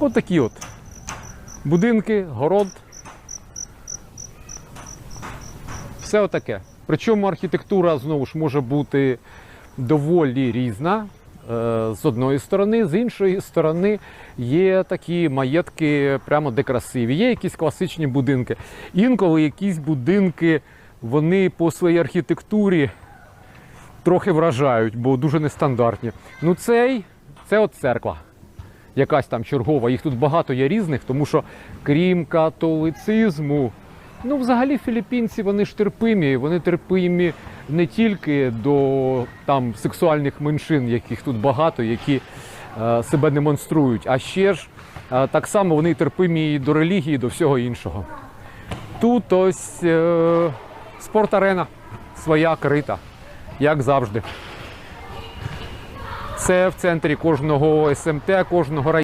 От такі от будинки, город. Все отаке. Причому архітектура знову ж може бути доволі різна. е, З одної сторони, з іншої сторони є такі маєтки прямо де красиві. Є якісь класичні будинки. Інколи якісь будинки вони по своїй архітектурі трохи вражають, бо дуже нестандартні. Ну, цей це от церква. Якась там чергова. Їх тут багато є різних, тому що крім католицизму, ну взагалі філіппінці вони ж терпимі. Вони терпимі не тільки до там сексуальних меншин, яких тут багато, які е, себе демонструють, а ще ж е, так само вони терпимі і до релігії, і до всього іншого. Тут ось е, спорт-арена своя крита, як завжди. Це в центрі кожного СМТ, кожного району.